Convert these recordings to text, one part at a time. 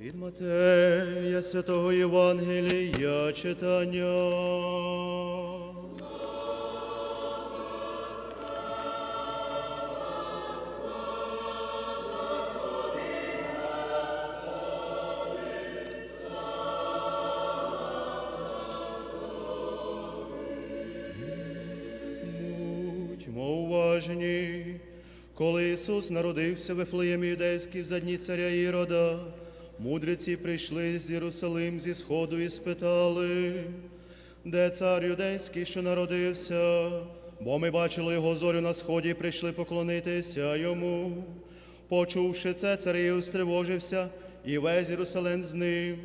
Від Матея Святого Євангелія читання. Будьмо уважні. Коли Ісус народився в Вифлеємі юдейській в задні царя Ірода, мудреці прийшли з Єрусалим зі сходу і спитали, де цар юдейський, що народився, бо ми бачили його зорю на сході і прийшли поклонитися йому. Почувши це, цар Ірод стривожився, і весь Єрусалим з ним,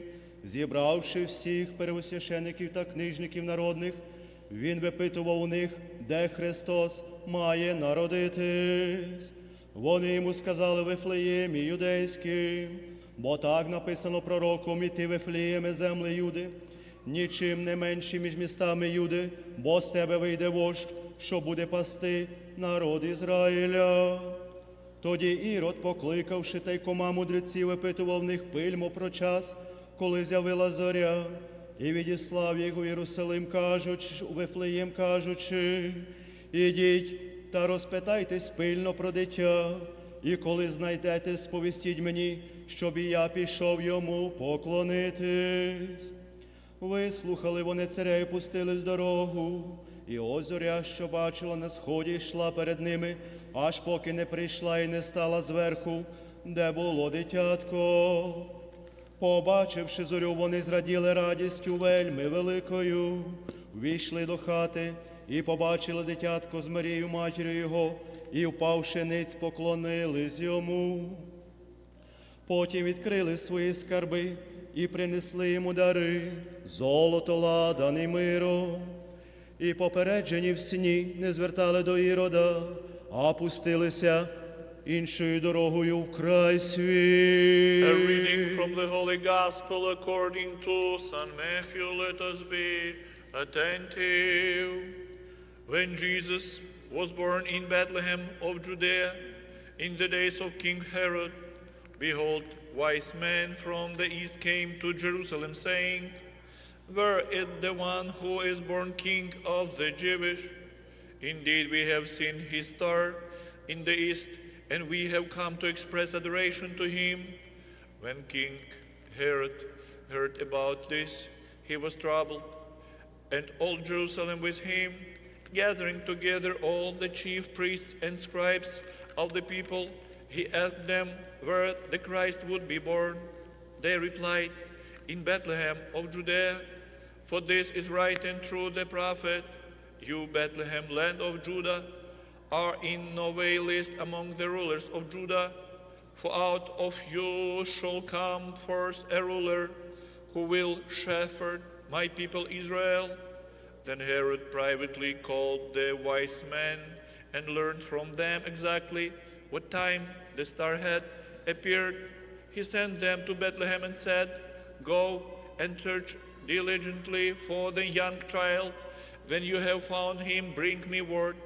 зібравши всіх первосвящеників та книжників народних, він випитував у них, де Христос має народитись. Вони йому сказали Вифлеємі юдейським, бо так написано пророком іти Вифлеєме земли Юди, нічим не менші між містами Юди, бо з тебе вийде вождь, що буде пасти народ Ізраїля. Тоді Ірод, покликавши тайкома мудреців, випитував в них пильмо про час, коли з'явила зоря, і відіслав їх у Єрусалим, кажучи, у Вифлеєм, кажучи, ідіть та розпитайтесь пильно про дитя, і коли знайдете, сповістіть мені, щоб я пішов йому поклонитись. Вислухали вони царя і пустили в дорогу, і ось зоря, що бачила на сході, йшла перед ними, аж поки не прийшла і не стала зверху, де було дитятко. Побачивши зорю, вони зраділи радістю вельми великою, війшли до хати і побачили дитятко з Марією, матір'ю його, і, впавши ниць, поклонились йому. Потім відкрили свої скарби і принесли йому дари, золото, ладан і миро. І попереджені в сні не звертали до Ірода, а пустилися іншою дорогою в край свій. A reading from the Holy Gospel according to St. Matthew. Let us be attentive. When Jesus was born in Bethlehem of Judea in the days of King Herod, behold, wise men from the east came to Jerusalem, saying, Where is the one who is born King of the Jewish? Indeed, we have seen his star in the east, and we have come to express adoration to him. When King Herod heard about this, he was troubled, and all Jerusalem with him, gathering together all the chief priests and scribes of the people, he asked them where the Christ would be born. They replied, In Bethlehem of Judea, for this is written through the prophet, You, Bethlehem, land of Judah, are in no way least among the rulers of Judah, for out of you shall come forth a ruler who will shepherd my people Israel. Then Herod privately called the wise men and learned from them exactly what time the star had appeared. He sent them to Bethlehem and said, Go and search diligently for the young child. When you have found him, bring me word,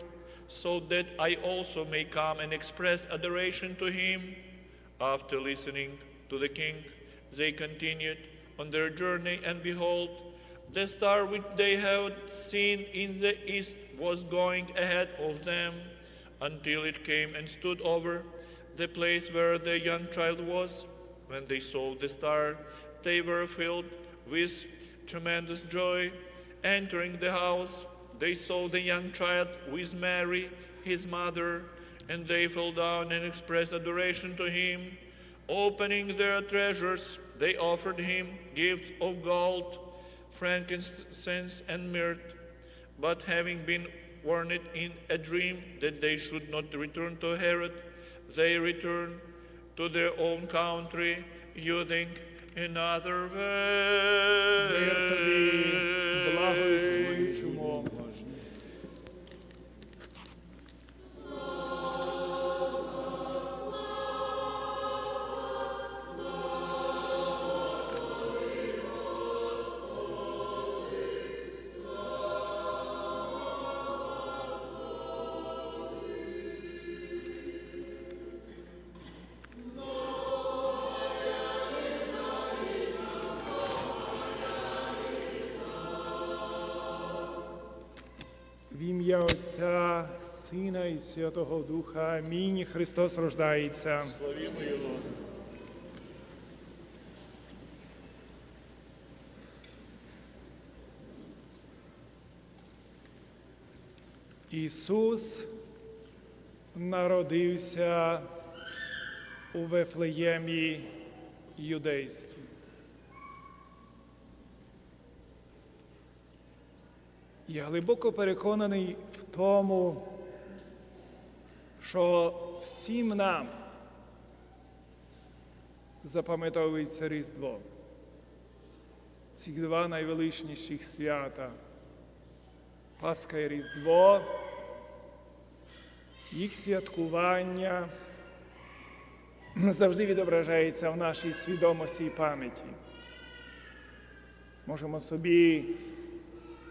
so that I also may come and express adoration to him. After listening to the king, they continued on their journey, and behold, the star which they had seen in the east was going ahead of them until it came and stood over the place where the young child was. When they saw the star, they were filled with tremendous joy. Entering the house, they saw the young child with Mary, his mother, and they fell down and expressed adoration to him. Opening their treasures, they offered him gifts of gold, frankincense, and myrrh. But having been warned in a dream that they should not return to Herod, they return to their own country using another way. Ім'я Отця, Сина і Святого Духа. Амінь. Христос рождається. Славімо Його. Ісус народився у Вифлеємі юдейській. Я глибоко переконаний в тому, що всім нам запам'ятовується Різдво. Ці два найвеличніших свята. Пасха і Різдво, їх святкування завжди відображається в нашій свідомості і пам'яті. Можемо собі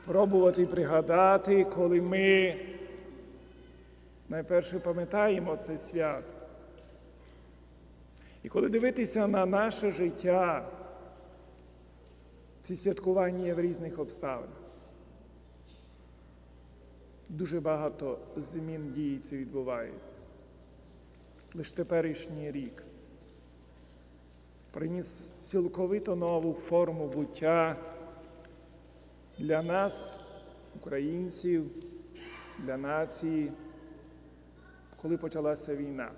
пробувати пригадати, коли ми найперше пам'ятаємо це свято. І коли дивитися на наше життя, ці святкування є в різних обставинах. Дуже багато змін діється відбувається. Лише теперішній рік приніс цілковито нову форму буття для нас, українців, для нації, коли почалася війна.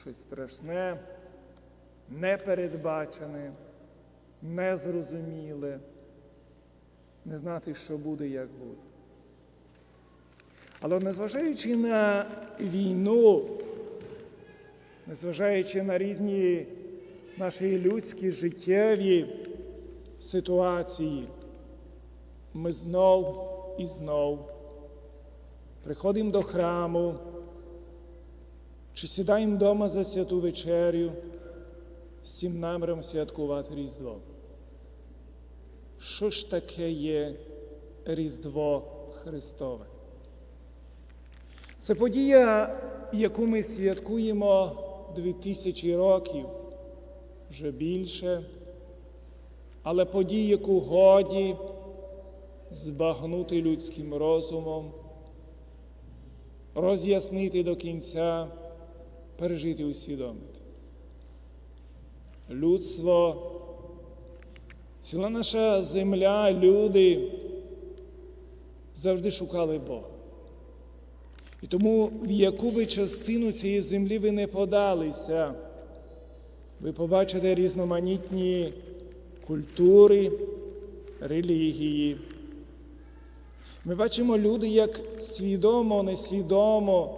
Щось страшне, непередбачене, незрозуміле, не знати, що буде, як буде. Але незважаючи на війну, незважаючи на різні наші людські життєві ситуації, ми знов і знов приходимо до храму, чи сідаємо вдома за святу вечерю з цим наміром святкувати Різдво. Що ж таке є Різдво Христове? Це подія, яку ми святкуємо 2000 років, вже більше, але подія, яку годі збагнути людським розумом, роз'яснити до кінця, пережити усвідомити. Людство, ціла наша земля, люди завжди шукали Бога. І тому, в яку би частину цієї землі ви не подалися, ви побачите різноманітні культури, релігії. Ми бачимо люди, як свідомо, несвідомо,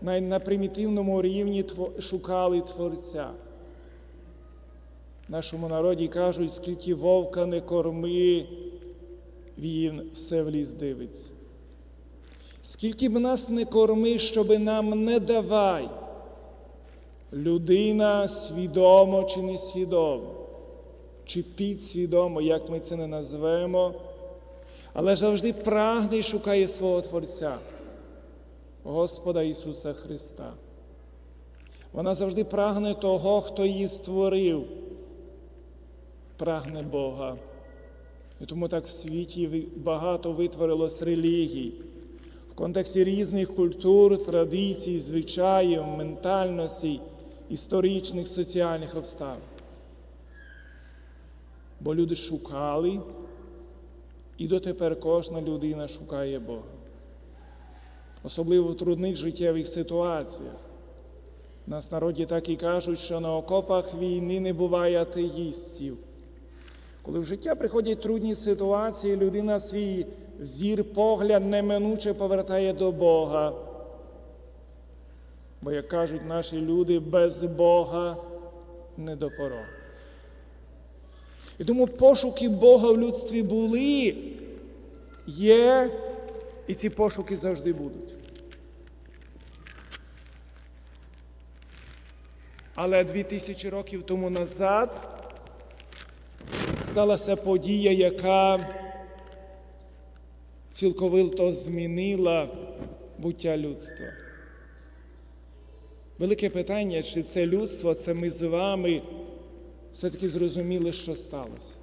навіть на примітивному рівні шукали Творця. В нашому народі кажуть, скільки вовка не корми, він все в ліс дивиться. Скільки б нас не корми, щоби нам не давай, людина свідомо чи несвідомо, чи підсвідомо, як ми це не назвемо, але завжди прагне і шукає свого Творця, Господа Ісуса Христа. Вона завжди прагне того, хто її створив, прагне Бога. І тому так в світі багато витворилось релігій в контексті різних культур, традицій, звичаїв, ментальностей, історичних, соціальних обставин. Бо люди шукали, і дотепер кожна людина шукає Бога. Особливо в трудних життєвих ситуаціях. Нас народі так і кажуть, що на окопах війни не буває атеїстів. Коли в життя приходять трудні ситуації, людина свій зір погляд неминуче повертає до Бога. Бо, як кажуть наші люди, без Бога не до порога. І тому пошуки Бога в людстві були, є, і ці пошуки завжди будуть. Але дві тисячі років тому назад сталася подія, яка цілковито змінила буття людства. Велике питання, чи це людство, це ми з вами все-таки зрозуміли, що сталося.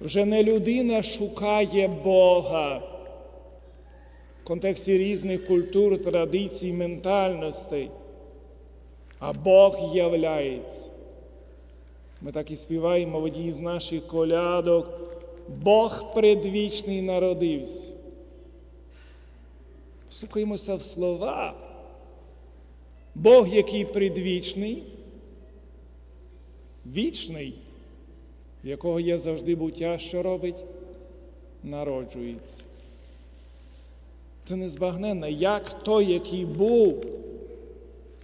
Вже не людина шукає Бога, в контексті різних культур, традицій, ментальностей. А Бог являється. Ми так і співаємо в одній з наших колядок. Бог предвічний народився. Вслухаємося в слова. Бог, який предвічний, вічний, в якого є завжди буття, що робить? Народжується. Це незбагненно, як той, який був,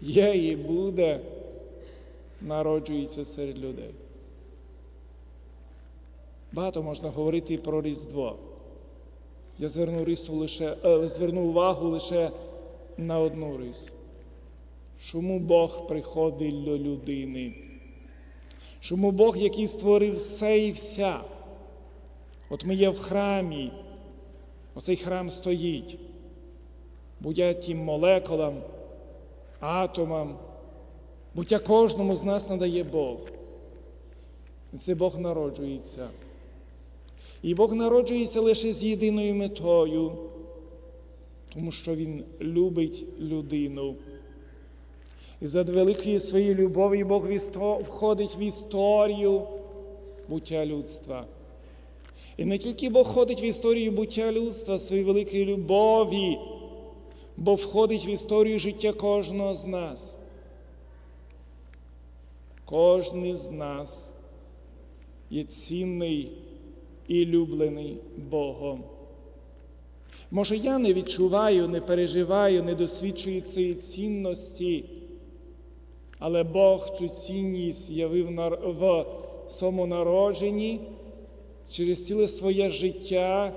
є і буде, народжується серед людей. Багато можна говорити про Різдво. Я зверну рису лише, е, зверну увагу лише на одну рису. Чому Бог приходить до людини? Чому Бог, який створив все і вся? От ми є в храмі, оцей храм стоїть, буття тим молекулам, атомам, буття кожному з нас надає Бог. І це Бог народжується. І Бог народжується лише з єдиною метою, тому що Він любить людину. І за великої своєї любові Бог входить в історію буття людства. І не тільки Бог входить в історію буття людства своєї великої любові, бо входить в історію життя кожного з нас. Кожен з нас є цінний і люблений Богом. Може, я не відчуваю, не переживаю, не досвідчую цієї цінності, але Бог цю цінність явив в своєму народженні через ціле своє життя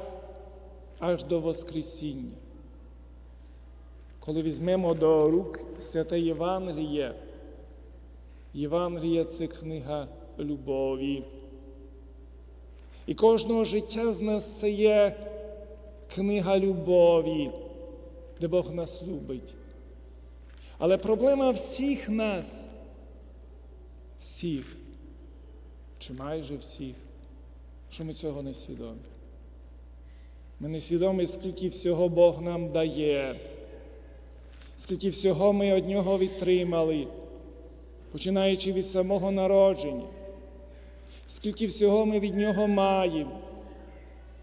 аж до Воскресіння. Коли візьмемо до рук святе Євангеліє, Євангеліє це книга любові. І кожного життя з нас це є книга любові, де Бог нас любить. Але проблема всіх нас, всіх, чи майже всіх, що ми цього не свідомі. Ми не свідомі, скільки всього Бог нам дає, скільки всього ми від Нього відтримали, починаючи від самого народження, скільки всього ми від Нього маємо,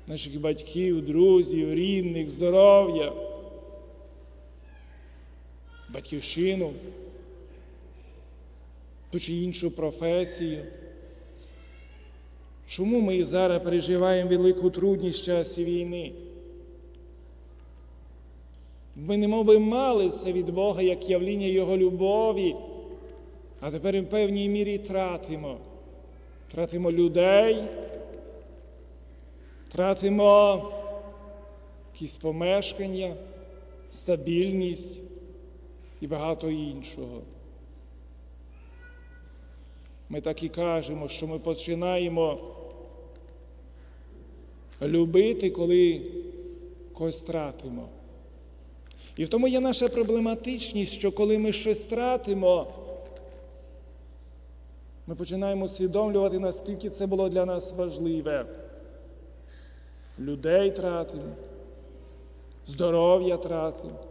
наших батьків, друзів, рідних, здоров'я, батьківщину, ту чи іншу професію. Чому ми зараз переживаємо велику трудність в часі війни? Ми не би мали це від Бога як явління Його любові, а тепер в певній мірі тратимо. Тратимо людей, тратимо якісь помешкання, стабільність і багато іншого. Ми так і кажемо, що ми починаємо любити, коли когось тратимо. І в тому є наша проблематичність, що коли ми щось тратимо, ми починаємо усвідомлювати, наскільки це було для нас важливе. Людей тратимо, здоров'я тратимо.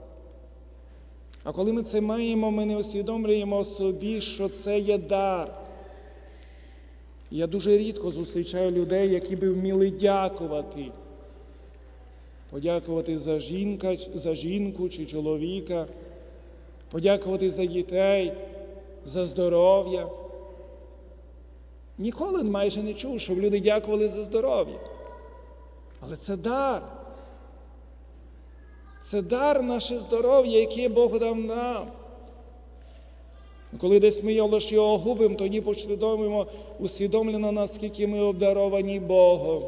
А коли ми це маємо, ми не усвідомлюємо собі, що це є дар. Я дуже рідко зустрічаю людей, які би вміли дякувати. Подякувати за, жінка, за жінку чи чоловіка, подякувати за дітей, за здоров'я. Ніколи майже не чув, щоб люди дякували за здоров'я. Але це дар. Це дар наше здоров'я, яке Бог дав нам. Коли десь ми його лише його губимо, тоді посвідомимо, усвідомлено, наскільки ми обдаровані Богом.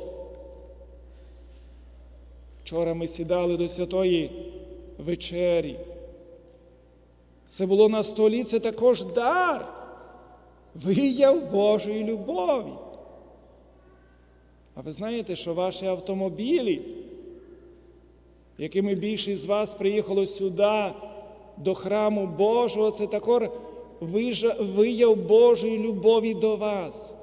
Вчора ми сідали до святої вечері. Це було на столі, це також дар, вияв Божої любові. А ви знаєте, що ваші автомобілі, якими більшість з вас приїхало сюди, до храму Божого, це також вияв Божої любові до вас.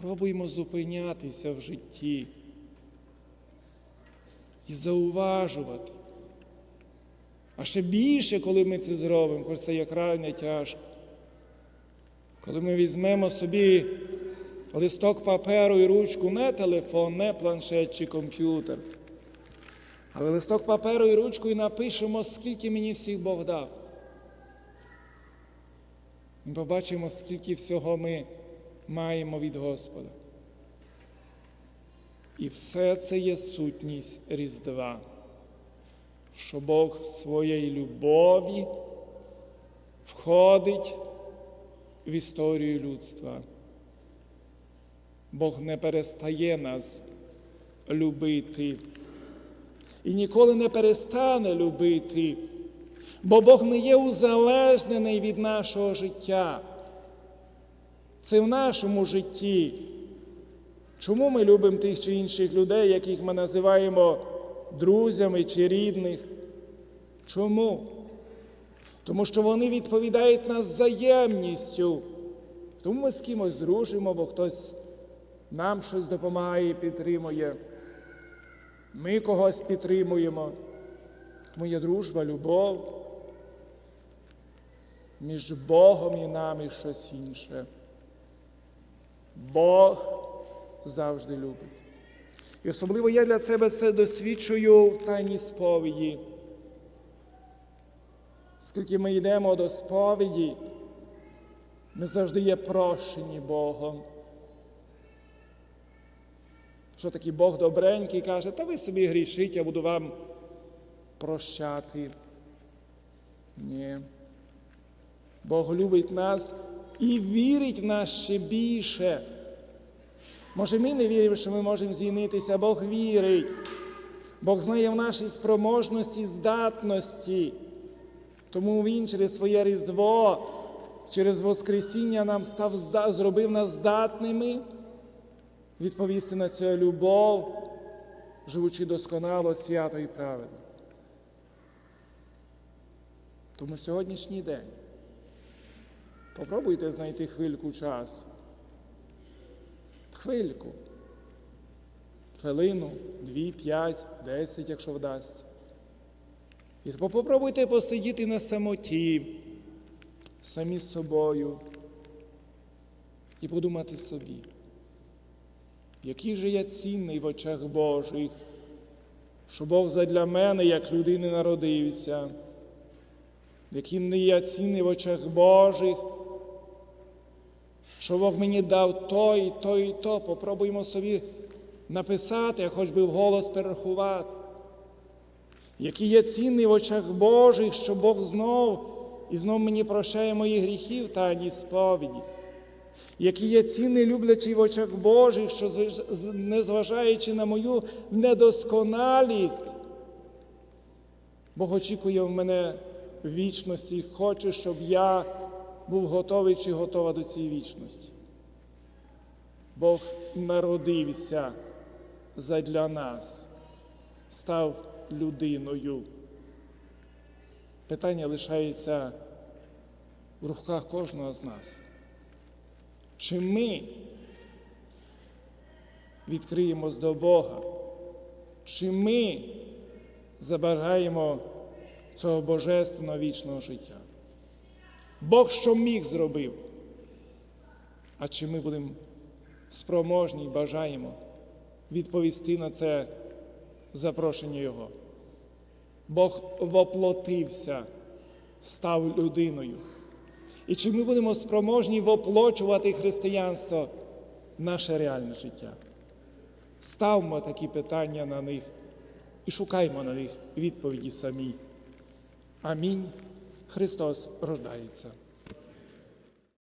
Пробуємо зупинятися в житті. і зауважувати. А ще більше, коли ми це зробимо, хоч це як рання тяжко. Коли ми візьмемо собі листок паперу і ручку, не телефон, не планшет чи комп'ютер, але листок паперу і ручку і напишемо, скільки мені всіх Бог дав. Ми побачимо, скільки всього ми маємо від Господа. І все це є сутність Різдва, що Бог своєї любові входить в історію людства. Бог не перестає нас любити і ніколи не перестане любити, бо Бог не є узалежнений від нашого життя. Це в нашому житті. Чому ми любимо тих чи інших людей, яких ми називаємо друзями чи рідних? Чому? Тому що вони відповідають нас взаємністю. Тому ми з кимось дружимо, бо хтось нам щось допомагає і підтримує. Ми когось підтримуємо. Тому є дружба, любов. Між Богом і нами щось інше. Бог завжди любить. І особливо я для себе це досвідчую в тайній сповіді. Скільки ми йдемо до сповіді, ми завжди є прощені Богом. Що такий Бог добренький каже, та ви собі грішіть, я буду вам прощати. Ні. Бог любить нас і вірить в нас ще більше. Може, ми не віримо, що ми можемо змінитися, Бог вірить. Бог знає в нашій спроможності, здатності. Тому Він через своє Різдво, через Воскресіння нам став, зробив нас здатними відповісти на цю любов, живучи досконало, свято і праведно. Тому сьогоднішній день попробуйте знайти хвильку часу. Хвильку. Хвилину, дві, п'ять, десять, якщо вдасться. І попробуйте посидіти на самоті, самі з собою і подумати собі, який же я цінний в очах Божих, що Бог задля мене, як людини, народився, який не я цінний в очах Божих, що Бог мені дав то і то і то. Попробуємо собі написати, хоч би вголос перерахувати. Який є цінний в очах Божих, що Бог знов і знов мені прощає мої гріхи в тайній сповіді. Який є цінний люблячий в очах Божих, що незважаючи на мою недосконалість, Бог очікує в мене вічності, і хоче, щоб я був готовий чи готова до цієї вічності. Бог народився задля нас, став людиною. Питання лишається в руках кожного з нас. Чи ми відкриємось до Бога? Чи ми забажаємо цього божественного вічного життя? Бог що міг зробив? А чи ми будемо спроможні і бажаємо відповісти на це запрошення Його? Бог воплотився, став людиною. І чи ми будемо спроможні воплочувати християнство в наше реальне життя? Ставмо такі питання на них і шукаймо на них відповіді самі. Амінь. Христос рождається.